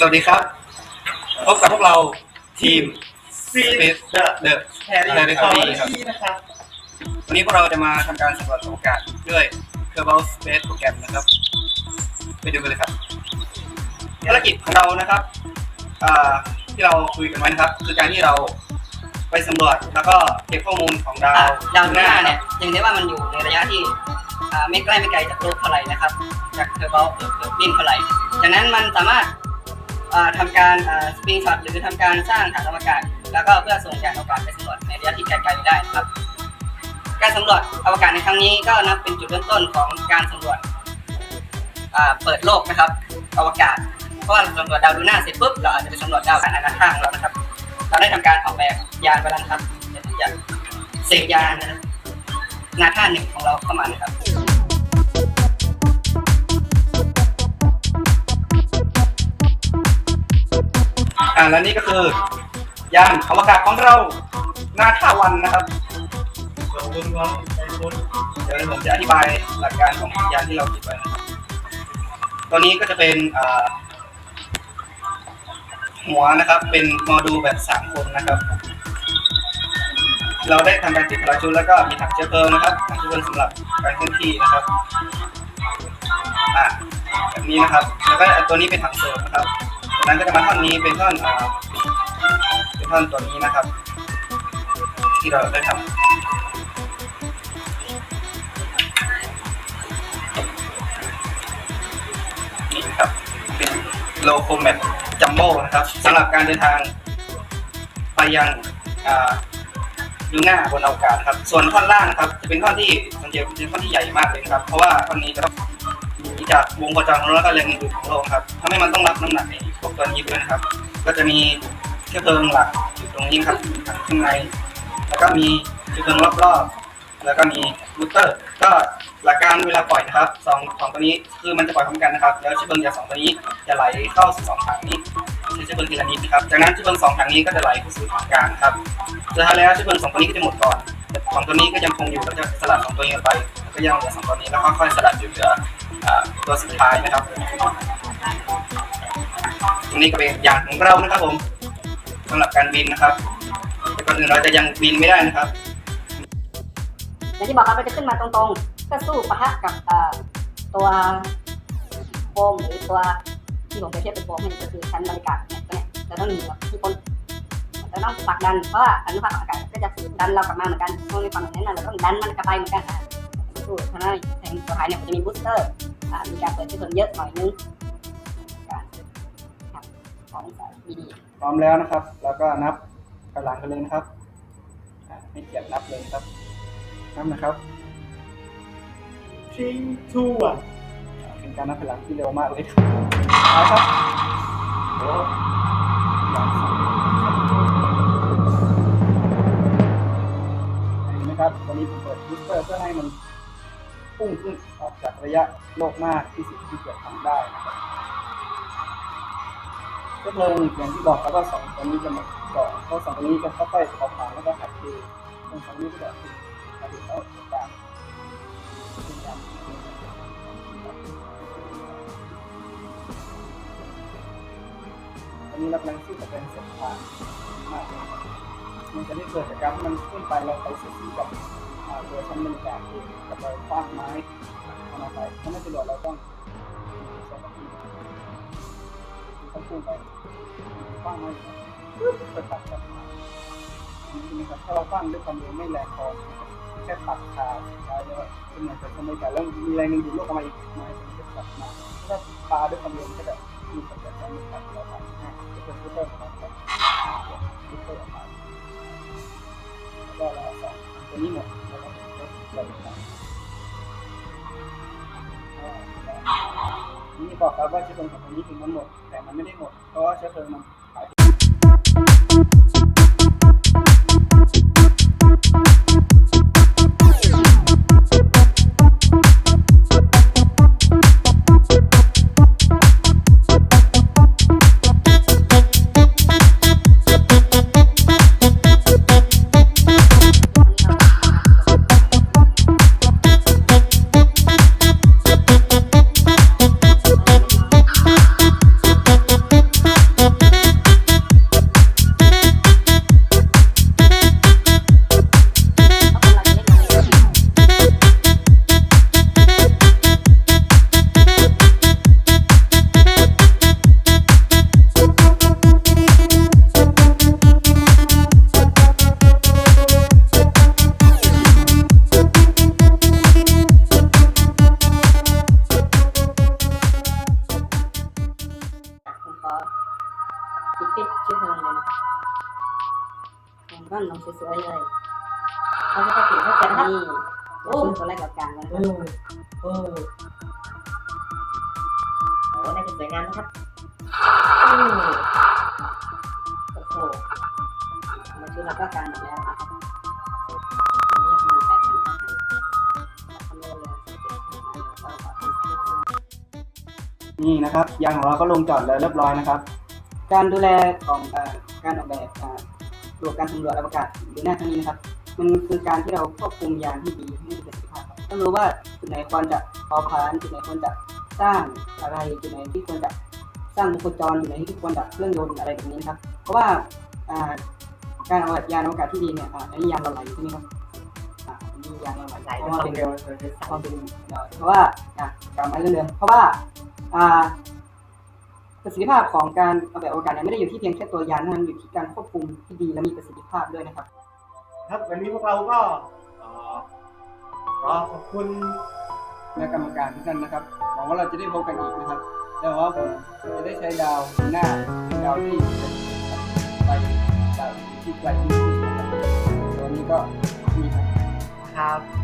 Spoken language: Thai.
สวัสดีครับ พบกับพวกเราทีม Space The The Harry Harry Potter Potter ครับนะครับวันนี้พวกเราจะมาทำการสำรวจอวกาศด้วย Kerbal Space Program นะครับ ไปดูกันเลยครับภารกิจของเรานะครับอ่าที่เราคุยกันไว้นะครับ คือการที่เราไปสำรวจแล้วก็เก็บข้อมูลของดาวอะดาวหน้าเนี่ยยังได้ว่ามันอยู่ในระยะที่อ่าไม่ใกล้ไม่ไกลจากโลกเท่าไหร่นะครับ จากเทอร์เบลเกิดบินเท่าไหร่จากนั้นมันสามารถอ่า ทำการสปริงช็อตหรือทำการสร้างฐานอวกาศ แล้วก็เพื่อส่งยานอวกาศไปสำรวจในระยะที่ไกลๆได้นะครับ การสำรวจอวกาศในครั้งนี้ก็นับเป็นจุดเริ่มต้นของการสำรวจเปิดโลกนะครับอวกาศเพราะว่าสำรวจดาวดูหน้าเสร็จปุ๊บเราอาจจะไปสำรวจดาวอันข้างเรานะครับ เราได้ทำการออกแบบยานไปแล้วนะครับเดี๋ยวที่จะเสกยานนะครับนาท่าหนึ่งของเราเข้ามานะครับ อ่าและนี่ก็คือยานอวกาศของเรานาท่าวันนะครับขอบคุณครับขอบคุณเดี๋ยวผมจะอธิบายหลักการของยานที่เราคิดไว้ตัวนี้ก็จะเป็นหัวนะครับ เป็นโมดูลแบบสามคนนะครับ เราได้ทำการติดพาราชูทแล้วก็มีถังเชื้อเพลิงนะครับถังเชื้อเพลิงสำหรับการเคลื่อนที่นะครับอ่าแบบนี้นะครับ แล้วก็ตัวนี้เป็นถังเสริมนะครับ จากนั้นก็จะมาท่อนนี้เป็นท่อนอ่าเป็นท่อนตัวนี้นะครับ ที่เราได้ทำนี่ครับเป็นโลโคแมทจัมโบ้นะครับสำหรับการเดินทาง ไปยังอ่ายูน่าบนอวกาศนะครับ ส่วนท่อนล่างนะครับจะเป็นท่อนที่มันจะเป็นท่อนที่ใหญ่มากเลยนะครับ เพราะว่าท่อนนี้จะต้องจากวงโคจรของโลกแล้วก็แรงดึงดูดของโลกครับทำให้มันต้องรับน้ำหนักใน พวกตัวนี้ด้วยนะครับ ก็จะมีเชื้อเพลิงหลักอยู่ตรงนี้ครับข้างใน แล้วก็มีเชื้อเพลิงรอบๆ แล้วก็มีรูเตอร์ ก็หลักการเวลาปล่อยนะครับสองสองตัวนี้คือมันจะปล่อยพร้อมกันนะครับ แล้วเชื้อเพลิงจากสองตัวนี้จะไหลเข้าสู่สองถังนี้เชื้อเพลิงทีละนิดนะครับ จากนั้นเชื้อเพลิงสองถังนี้ก็จะไหลเข้าสู่ถังกลางครับสุดท้ายแล้วเชื้อเพลิงสองตัวนี้ก็จะหมดก่อนสองตัวนี้ก็ยังคงอยู่แล้วจะสลัดสองตัวนี้ออกไป ก็ยังเหลือสองตัวนี้แล้วค่อยๆสลัดอยู่เหลือตัวสุดท้ายนะครับ นี้ก็เป็นอย่างของเรานะครับผมสำหรับการบินนะครับแต่ก่อนอื่นเราจะยังบินไม่ได้นะครับอย่างที่บอกครับเราจะขึ้นมาตรงๆก็สู้ปะทะกับตัวโฟมหรือตัวที่ผมไปเทียบเป็นโฟมให้ก็คือชั้นบรรยากาศเนี่ยตัวเนี้ยจะต้องมีแบบที่ต้นจะต้องผลักดันเพราะว่าอนุภาคของอากาศก็จะดันเรากลับมาเหมือนกันตรงในฝั่งนั้นเราต้องดันมันกลับไปเหมือนกันสู้เพราะฉะนั้นในตัวท้ายเนี่ยมันจะมีบูสเตอร์มีการเปิดที่ส่วนเยอะหน่อยนึง ของสายดีพร้อมแล้วนะครับ แล้วก็นับถอยหลังกันเลยนะครับอะให้เกียรตินับเลยนะครับนับนะครับทิ้งทูอะอะเป็นการนับถอยหลังที่เร็วมากเลยครับเอาครับโอ้สามสองเห็นไหมครับวันนี้ผมเปิดบูสเตอร์เพื่อให้มันพุ่งขึ้นออกจากระยะโลกมากที่สุดที่จะทำได้นะครับเชื้อเพลิงอย่างที่บอกครับว่าสองตัวนี้จะหมดก่อนเพราะสองตัวนี้จะค่อยๆเผาผลาแล้วก็หัดเทตรงสองนี้ก็จะถึงมาถึงแล้วการเป็นการอันนี้เรากำลังสู้กับแรงเสียดทานมากมันจะไม่เกิดจากการมันขึ้นไปแล้วไปเสียดสีกับตัวชั้นบรรยากาศเองกับเราคว้างไม้เอามาไปถ้าไม่สะดวกเราต้อง ต้องพุ่งไปคว้างไม้ปึ๊บไปตัดกับม้นี่นะครับถ้าเราคว้างด้วยความเร็วไม่แรงพอแค่ตัดขาดได้แล้วขึ้นมาจากชั้นบรรยากาศแล้วมีแรงดึงดูดโลกออกมาอีกม้มันจะตัดมาถ้าปาด้วยความเร็วก็จะมีผลกับการตัดเราตัดนะจะเป็นพุทเตอร์ของเราครับพุทเตอร์ออกมาแล้วเราสองตัวนี้หมดแล้วก็เลยครับ บอกครับว่าเชื้อเพลิงของตัวนี้ถึงมันหมด แต่มันไม่ได้หมด เพราะว่าเชื้อเพลิงมัน แข่งก้อนลงสวยๆเลยเขาจะปิดเขาจะนี่โอ้ตัวแรกกับกลางนะคโอ้รับโอ้โอ้น่าจะสวยงามนะครับโอ้โหมาชุดเราก็กลางหมดแล้วนะครับอันนี้ประมาณแปดพันแปดพันทำเลยเลยเราก็ทำนี่นะครับยางของเราก็ลงจอดแล้วเรียบร้อยนะครับ การดูแลของเอ่อการออกแบบอ่า ระบบการสำรวจอวกาศหรือหน้าทางนี้นะครับ มันคือการที่เราควบคุมยานที่ดีให้มีประสิทธิภาพครับต้องรู้ว่าจุดไหนควรจะเผาผลาญจุดไหนควรจะสร้างอะไรจุดไหนที่ควรจะสร้างวงจรจุดไหนที่ควรจะเครื่องยนต์อะไรแบบนี้ครับ เพราะว่าการออกแบบยานอวกาศที่ดีเนี่ยอันนี้ยานเราไหลใช่ไหมครับยานเราไหลหลายเพคราะนว่าเป็นเดียวเลยความเป็นเพราะว่าอะกลับมาเรื่องเดิมเพราะว่าอ่า ประสิทธิภาพของการออกแบบอวกาศเนี่ยไม่ได้อยู่ที่เพียงแค่ตัวยานเท่านั้นอยู่ที่การควบคุมที่ดีและมีประสิทธิภาพด้วยนะครับ ครับวันนี้พวกเราก็เอ่อขอขอบคุณและกรรมการทุกท่านนะครับหวังว่าเราจะได้พบกันอีกนะครับแต่ว่าผมจะได้ใช้ดาวหน้าเป็นดาวที่ไปดาวที่ไกลที่สุดนะครับตัวนี้ก็มีครับครับ